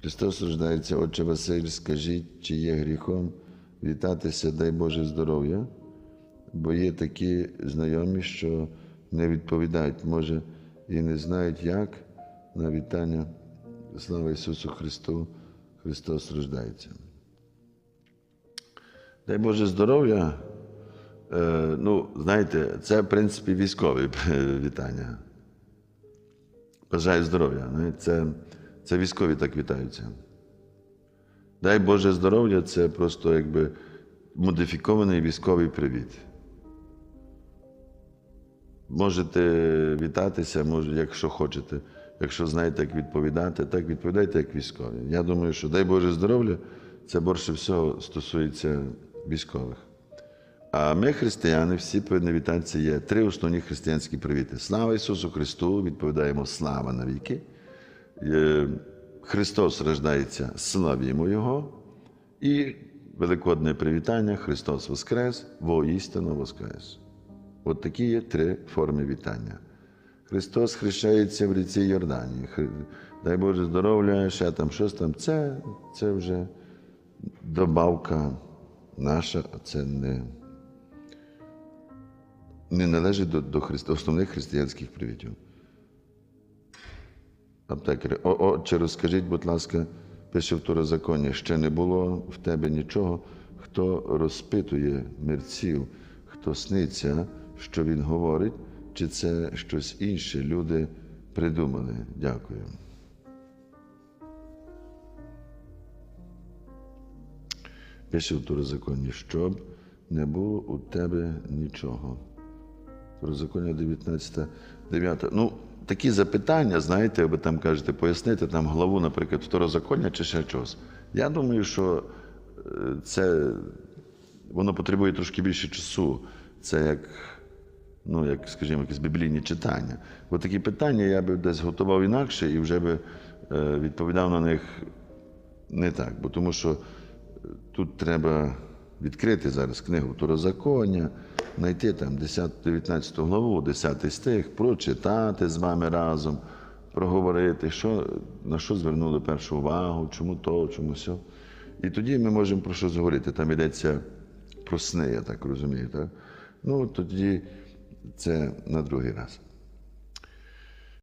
Христос рождається, Отче Василь, скажіть, чи є гріхом вітатися, дай Боже здоров'я, бо є такі знайомі, що не відповідають, може, і не знають, як на вітання. Слава Ісусу Христу, Христос рождається. Дай Боже здоров'я. Е, ну, знаєте, це, в принципі, військове вітання. Бажаю здоров'я. Це, це військові так вітаються. Дай Боже здоров'я це просто якби модифікований військовий привіт. Можете вітатися, може, якщо хочете. Якщо знаєте, як відповідати, так відповідайте як військові. Я думаю, що дай Боже здоров'я, це більше всього стосується військових. А ми, християни, всі повинні вітатися. Є три основні християнські привіти. Слава Ісусу Христу! Відповідаємо слава навіки. Е, Христос рождається, славімо Його. І великодне привітання Христос Воскрес, воістину Воскрес. От такі є три форми вітання. Христос хрещається в ріці Йорданії. Дай Боже здоров'я, ще там щось там. Це, це вже добавка наша, а це не, не належить до, до христи- основних християнських привітів. Аптекарі, о, отче, розкажіть, будь ласка, пише в Турозаконі, ще не було в тебе нічого, хто розпитує мерців, хто сниться, що він говорить, чи це щось інше люди придумали. Дякую. Пише в Турозаконі, щоб не було у тебе нічого. Второзаконня 19, 9. Ну, такі запитання, знаєте, ви там кажете, пояснити там главу, наприклад, второзаконня чи ще щось. Я думаю, що е, це воно потребує трошки більше часу. Це як, ну, як, скажімо, якісь біблійні читання. Бо такі питання я би десь готував інакше і вже би е, відповідав на них не так. Бо тому що е, тут треба відкрити зараз книгу Второзаконня, знайти там 10, 19 главу, 10 стих, прочитати з вами разом, проговорити, що, на що звернули першу увагу, чому то, чому сьо. І тоді ми можемо про щось говорити. Там йдеться про сни, я так розумію. Так? Ну, тоді це на другий раз.